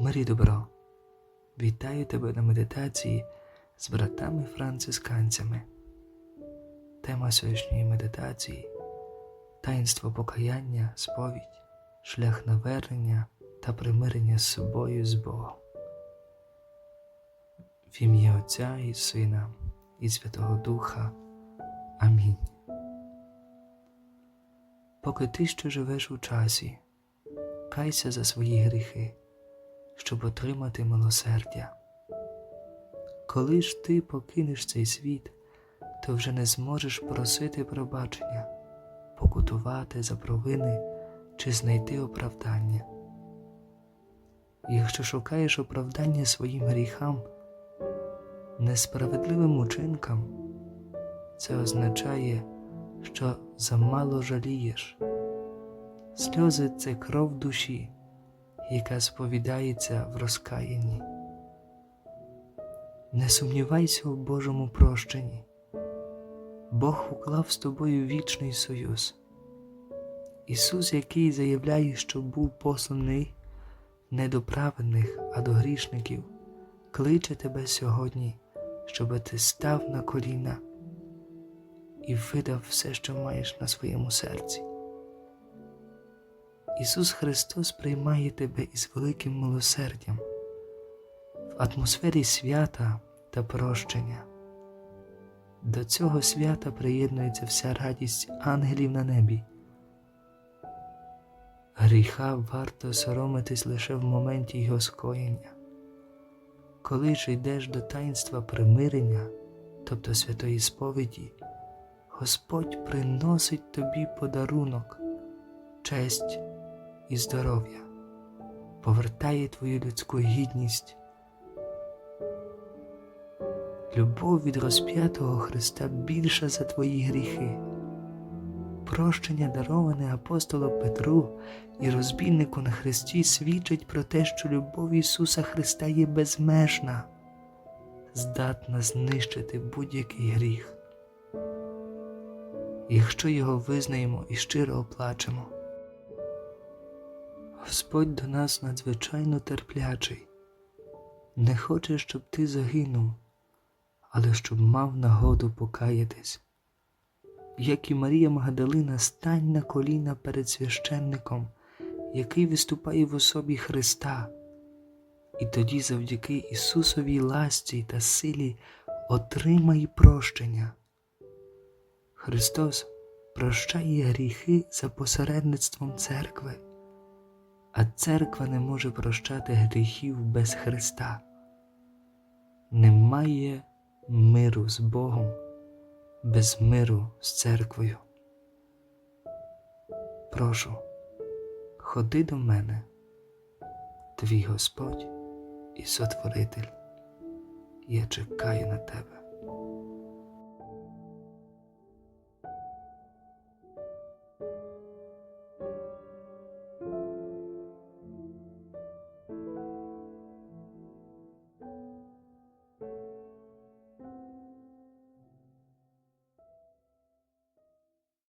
Марі добро, вітаю тебе на медитації з братами-францисканцями. Тема сьогоднішньої медитації таїнство покаяння, сповідь, шлях навернення та примирення з собою з Богом. В ім'я Отця і Сина і Святого Духа. Амінь. Поки ти ще живеш у часі, кайся за свої гріхи, щоб отримати милосердя. Коли ж ти покинеш цей світ, то вже не зможеш просити пробачення, покутувати за провини чи знайти оправдання. Якщо шукаєш оправдання своїм гріхам, несправедливим учинкам, це означає, що замало жалієш. Сльози це кров душі, яка сповідається в розкаянні. Не сумнівайся у Божому прощенні. Бог уклав з тобою вічний союз. Ісус, який заявляє, що був посланий не до праведних, а до грішників, кличе тебе сьогодні, щоб ти став на коліна і видав все, що маєш на своєму серці. Ісус Христос приймає тебе із великим милосердям в атмосфері свята та прощення. До цього свята приєднується вся радість ангелів на небі. Гріха варто соромитись лише в моменті його скоєння. Коли ж йдеш до таїнства примирення, тобто святої сповіді, Господь приносить тобі подарунок, честь і здоров'я, повертає твою людську гідність. Любов від розп'ятого Христа більша за твої гріхи. Прощення, дароване апостолу Петру і розбійнику на Христі, свідчить про те, що любов Ісуса Христа є безмежна, здатна знищити будь-який гріх. Якщо його визнаємо і щиро оплачемо. Господь до нас надзвичайно терплячий, не хоче, щоб ти загинув, але щоб мав нагоду покаятись. Як і Марія Магдалина, стань на коліна перед священником, який виступає в особі Христа, і тоді завдяки Ісусовій ласці та силі отримай прощення. Христос прощає гріхи за посередництвом церкви, а церква не може прощати гріхів без Христа. Немає миру з Богом без миру з церквою. Прошу, ходи до мене, твій Господь і Сотворитель. Я чекаю на тебе.